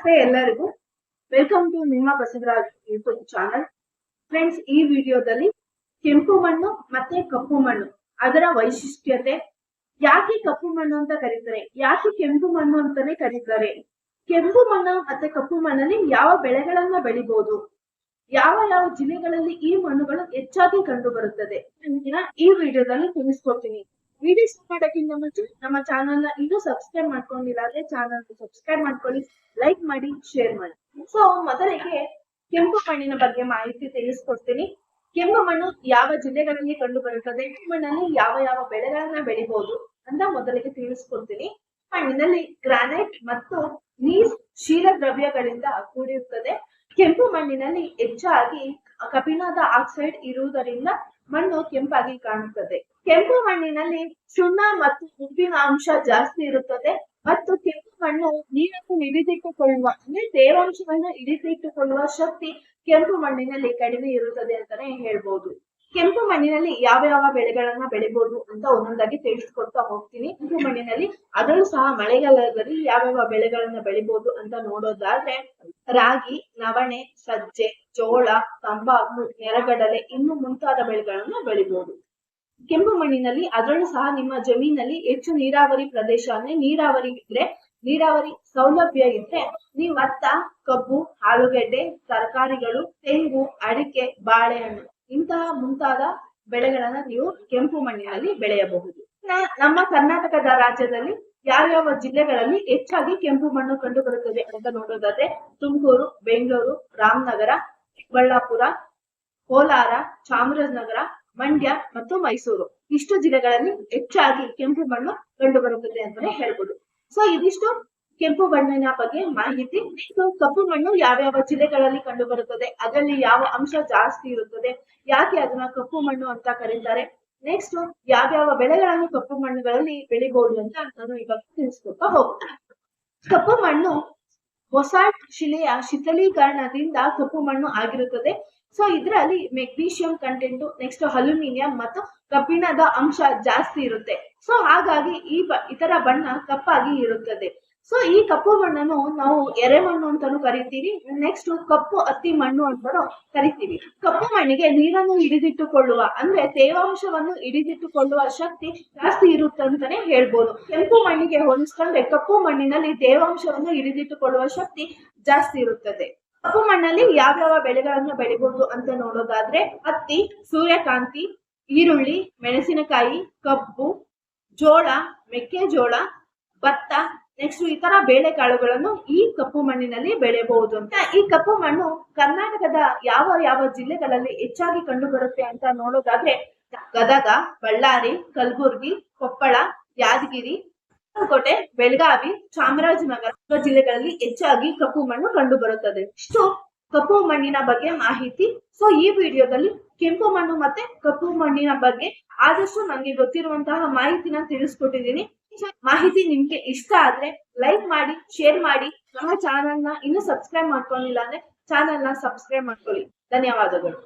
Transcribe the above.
ನಮಸ್ತೆ ಎಲ್ಲರಿಗೂ. Welcome to ನಿಮ್ಮ ಬಸವರಾಜ್ ಯೂಟ್ಯೂಬ್ ಚಾನಲ್ ಫ್ರೆಂಡ್ಸ್ ಈ ವಿಡಿಯೋದಲ್ಲಿ ಕೆಂಪು ಮಣ್ಣು ಮತ್ತೆ ಕಪ್ಪು ಮಣ್ಣು, ಅದರ ವೈಶಿಷ್ಟ್ಯತೆ. ಯಾಕೆ ಕಪ್ಪು ಮಣ್ಣು ಅಂತ ಕರೀತಾರೆ? ಯಾಕೆ ಕೆಂಪು ಮಣ್ಣು ಅಂತಾನೆ ಕರೀತಾರೆ? ಕೆಂಪು ಮಣ್ಣು ಮತ್ತೆ ಕಪ್ಪು ಮಣ್ಣಲ್ಲಿ ಯಾವ ಬೆಳೆಗಳನ್ನ ಬೆಳಿಬಹುದು ಯಾವ ಯಾವ ಜಿಲ್ಲೆಗಳಲ್ಲಿ ಈ ಮಣ್ಣುಗಳು ಹೆಚ್ಚಾಗಿ ಕಂಡು ಬರುತ್ತದೆ ಈ ವಿಡಿಯೋದಲ್ಲಿ ತಿಳಿಸ್ಕೊಡ್ತೀನಿ. ವಿಡಿಯೋ ಮಾಡೋಕ್ಕಿಂತ ಮುಂಚೆ ನಮ್ಮ ಚಾನಲ್ನ ಇನ್ನೂ ಸಬ್ಸ್ಕ್ರೈಬ್ ಮಾಡ್ಕೊಂಡಿಲ್ಲ ಅಂದ್ರೆ ಚಾನಲ್ ಸಬ್ಸ್ಕ್ರೈಬ್ ಮಾಡ್ಕೊಳ್ಳಿ ಲೈಕ್ ಮಾಡಿ ಶೇರ್ ಮಾಡಿ. ಸೊ ಮೊದಲಿಗೆ ಕೆಂಪು ಮಣ್ಣಿನ ಬಗ್ಗೆ ಮಾಹಿತಿ ತಿಳಿಸ್ಕೊಡ್ತೀನಿ. ಕೆಂಪು ಮಣ್ಣು ಯಾವ ಜಿಲ್ಲೆಗಳಲ್ಲಿ ಕಂಡು ಬರುತ್ತದೆ ಕೆಂಪು ಮಣ್ಣಲ್ಲಿ ಯಾವ ಯಾವ ಬೆಳೆಗಳನ್ನ ಬೆಳಿಬಹುದು ಅಂತ ಮೊದಲಿಗೆ ತಿಳಿಸ್ಕೊಡ್ತೀನಿ. ಮಣ್ಣಿನಲ್ಲಿ ಗ್ರಾನೈಟ್ ಮತ್ತು ನೀರ್ ಶೀಲ ದ್ರವ್ಯಗಳಿಂದ ಕೂಡಿರುತ್ತದೆ. ಕೆಂಪು ಮಣ್ಣಿನಲ್ಲಿ ಹೆಚ್ಚಾಗಿ ಕಬ್ಬಿಣದ ಆಕ್ಸೈಡ್ ಇರುವುದರಿಂದ ಮಣ್ಣು ಕೆಂಪಾಗಿ ಕಾಣುತ್ತದೆ. ಕೆಂಪು ಮಣ್ಣಿನಲ್ಲಿ ಸುಣ್ಣ ಮತ್ತು ಉಪ್ಪಿನ ಅಂಶ ಜಾಸ್ತಿ ಇರುತ್ತದೆ ಮತ್ತು ಕೆಂಪು ಮಣ್ಣು ನೀರನ್ನು ಹಿಡಿದಿಟ್ಟುಕೊಳ್ಳುವ, ಅಂದ್ರೆ ತೇವಾಂಶವನ್ನು ಹಿಡಿದಿಟ್ಟುಕೊಳ್ಳುವ ಶಕ್ತಿ ಕೆಂಪು ಮಣ್ಣಿನಲ್ಲಿ ಕಡಿಮೆ ಇರುತ್ತದೆ ಅಂತಾನೆ ಹೇಳ್ಬೋದು. ಕೆಂಪು ಮಣ್ಣಿನಲ್ಲಿ ಯಾವ ಯಾವ ಬೆಳೆಗಳನ್ನ ಬೆಳಿಬಹುದು ಅಂತ ಒಂದೊಂದಾಗಿ ತಿಳಿಸ್ಕೊಡ್ತಾ ಹೋಗ್ತೀನಿ. ಕೆಂಪು ಮಣ್ಣಿನಲ್ಲಿ ಅದರಲ್ಲೂ ಸಹ ಮಳೆಗಾಲದಲ್ಲಿ ಯಾವ ಯಾವ ಬೆಳೆಗಳನ್ನ ಬೆಳಿಬಹುದು ಅಂತ ನೋಡೋದಾದ್ರೆ ರಾಗಿ, ನವಣೆ, ಸಜ್ಜೆ, ಜೋಳ, ತಂಬಾಕು, ನೆಲಗಡಲೆ ಇನ್ನು ಮುಂತಾದ ಬೆಳೆಗಳನ್ನ ಬೆಳಿಬಹುದು ಕೆಂಪು ಮಣ್ಣಿನಲ್ಲಿ, ಅದರಲ್ಲೂ ಸಹ ನಿಮ್ಮ ಜಮೀನಲ್ಲಿ ಹೆಚ್ಚು ನೀರಾವರಿ ಪ್ರದೇಶ ಅಂದ್ರೆ ನೀರಾವರಿ ಇದ್ರೆ, ನೀರಾವರಿ ಸೌಲಭ್ಯ ಇದ್ರೆ, ನೀವು ಭತ್ತ, ಕಬ್ಬು, ಆಲೂಗೆಡ್ಡೆ, ತರಕಾರಿಗಳು, ತೆಂಗು, ಅಡಿಕೆ, ಬಾಳೆಹಣ್ಣು, ಇಂತಹ ಮುಂತಾದ ಬೆಳೆಗಳನ್ನ ನೀವು ಕೆಂಪು ಮಣ್ಣಿನಲ್ಲಿ ಬೆಳೆಯಬಹುದು. ನಮ್ಮ ಕರ್ನಾಟಕದ ರಾಜ್ಯದಲ್ಲಿ ಯಾವ್ಯಾವ ಜಿಲ್ಲೆಗಳಲ್ಲಿ ಹೆಚ್ಚಾಗಿ ಕೆಂಪು ಮಣ್ಣು ಕಂಡು ಬರುತ್ತದೆ ಅಂತ ನೋಡೋದಾದ್ರೆ, ತುಮಕೂರು, ಬೆಂಗಳೂರು, ರಾಮನಗರ, ಚಿಕ್ಕಬಳ್ಳಾಪುರ, ಕೋಲಾರ, ಚಾಮರಾಜನಗರ ಮಂಡ್ಯ ಮತ್ತು ಮೈಸೂರು. ಇಷ್ಟು ಜಿಲ್ಲೆಗಳಲ್ಲಿ ಹೆಚ್ಚಾಗಿ ಕೆಂಪು ಮಣ್ಣು ಕಂಡು ಬರುತ್ತದೆ ಅಂತಾನೆ ಹೇಳ್ಬೋದು. ಸೊ ಇದಿಷ್ಟು ಕೆಂಪು ಮಣ್ಣಿನ ಬಗ್ಗೆ ಮಾಹಿತಿ. ಕಪ್ಪು ಮಣ್ಣು ಯಾವ್ಯಾವ ಜಿಲ್ಲೆಗಳಲ್ಲಿ ಕಂಡು ಬರುತ್ತದೆ ಅದರಲ್ಲಿ ಯಾವ ಅಂಶ ಜಾಸ್ತಿ ಇರುತ್ತದೆ? ಯಾಕೆ ಅದನ್ನ ಕಪ್ಪು ಮಣ್ಣು ಅಂತ ಕರೀತಾರೆ? ನೆಕ್ಸ್ಟ್ ಯಾವ್ಯಾವ ಬೆಳೆಗಳನ್ನು ಕಪ್ಪು ಮಣ್ಣುಗಳಲ್ಲಿ ಬೆಳಿಬಹುದು ಅಂತ ನಾನು ಇವಾಗ ತಿಳಿಸ್ಕೊಳ್ತಾ ಹೋಗ್ತೀನಿ. ಕಪ್ಪು ಮಣ್ಣು ಹೊಸ ಶಿಲೆಯ ಶೀತಲೀಕರಣದಿಂದ ಕಪ್ಪು ಮಣ್ಣು ಆಗಿರುತ್ತದೆ. ಸೊ ಇದರಲ್ಲಿ ಮೆಗ್ನೀಷಿಯಂ ಕಂಟೆಂಟ್ ನೆಕ್ಸ್ಟ್ ಅಲ್ಯೂಮಿನಿಯಂ ಮತ್ತು ಕಬ್ಬಿಣದ ಅಂಶ ಜಾಸ್ತಿ ಇರುತ್ತೆ. ಸೊ ಹಾಗಾಗಿ ಈ ಇತರ ಬಣ್ಣ ಕಪ್ಪಾಗಿ ಇರುತ್ತದೆ. ಸೊ ಈ ಕಪ್ಪು ಮಣ್ಣನ್ನು ನಾವು ಎರೆಮಣ್ಣು ಅಂತಾನು ಕರಿತೀವಿ. ನೆಕ್ಸ್ಟ್ ಕಪ್ಪು ಅತ್ತಿ ಮಣ್ಣು ಅಂತಾನು ಕರಿತೀವಿ. ಕಪ್ಪು ಮಣ್ಣಿಗೆ ನೀರನ್ನು ಹಿಡಿದಿಟ್ಟುಕೊಳ್ಳುವ, ಅಂದ್ರೆ ತೇವಾಂಶವನ್ನು ಹಿಡಿದಿಟ್ಟುಕೊಳ್ಳುವ ಶಕ್ತಿ ಜಾಸ್ತಿ ಇರುತ್ತೆ ಅಂತಾನೆ ಹೇಳ್ಬೋದು. ಕೆಂಪು ಮಣ್ಣಿಗೆ ಹೋಲಿಸ್ಕೊಂಡ್ರೆ ಕಪ್ಪು ಮಣ್ಣಿನಲ್ಲಿ ತೇವಾಂಶವನ್ನು ಹಿಡಿದಿಟ್ಟುಕೊಳ್ಳುವ ಶಕ್ತಿ ಜಾಸ್ತಿ ಇರುತ್ತದೆ. ಕಪ್ಪು ಮಣ್ಣಲ್ಲಿ ಯಾವ್ಯಾವ ಬೆಳೆಗಳನ್ನು ಬೆಳಿಬಹುದು ಅಂತ ನೋಡೋದಾದ್ರೆ ಹತ್ತಿ, ಸೂರ್ಯಕಾಂತಿ, ಈರುಳ್ಳಿ, ಮೆಣಸಿನಕಾಯಿ, ಕಬ್ಬು, ಜೋಳ, ಮೆಕ್ಕೆಜೋಳ, ಭತ್ತ ನೆಕ್ಸ್ಟ್ ಇತರ ಬೇಳೆಕಾಳುಗಳನ್ನು ಈ ಕಪ್ಪು ಮಣ್ಣಿನಲ್ಲಿ ಬೆಳೆಯಬಹುದು ಅಂತ. ಈ ಕಪ್ಪು ಮಣ್ಣು ಕರ್ನಾಟಕದ ಯಾವ ಯಾವ ಜಿಲ್ಲೆಗಳಲ್ಲಿ ಹೆಚ್ಚಾಗಿ ಕಂಡು ಬರುತ್ತೆ ಅಂತ ನೋಡೋದಾದ್ರೆ ಗದಗ, ಬಳ್ಳಾರಿ, ಕಲಬುರ್ಗಿ, ಕೊಪ್ಪಳ, ಯಾದಗಿರಿ ಬಾಗಲಕೋಟೆ ಬೆಳಗಾವಿ, ಚಾಮರಾಜನಗರ ಜಿಲ್ಲೆಗಳಲ್ಲಿ ಹೆಚ್ಚಾಗಿ ಕಪ್ಪು ಮಣ್ಣು ಕಂಡು ಬರುತ್ತದೆ ಸೊ ಕಪ್ಪು ಮಣ್ಣಿನ ಬಗ್ಗೆ ಮಾಹಿತಿ. ಸೊ ಈ ವಿಡಿಯೋದಲ್ಲಿ ಕೆಂಪು ಮಣ್ಣು ಮತ್ತೆ ಕಪ್ಪು ಮಣ್ಣಿನ ಬಗ್ಗೆ ಆದಷ್ಟು ನನಗೆ ಗೊತ್ತಿರುವಂತಹ ಮಾಹಿತಿನ ತಿಳಿಸ್ಕೊಟ್ಟಿದ್ದೀನಿ. ಮಾಹಿತಿ ನಿಮ್ಗೆ ಇಷ್ಟ ಆದ್ರೆ ಲೈಕ್ ಮಾಡಿ ಶೇರ್ ಮಾಡಿ. ನಮ್ಮ ಚಾನೆಲ್ನ ಇನ್ನು ಸಬ್ಸ್ಕ್ರೈಬ್ ಮಾಡ್ಕೊಂಡಿಲ್ಲ ಅಂದ್ರೆ ಚಾನೆಲ್ನ ಸಬ್ಸ್ಕ್ರೈಬ್ ಮಾಡ್ಕೊಳ್ಳಿ. ಧನ್ಯವಾದಗಳು.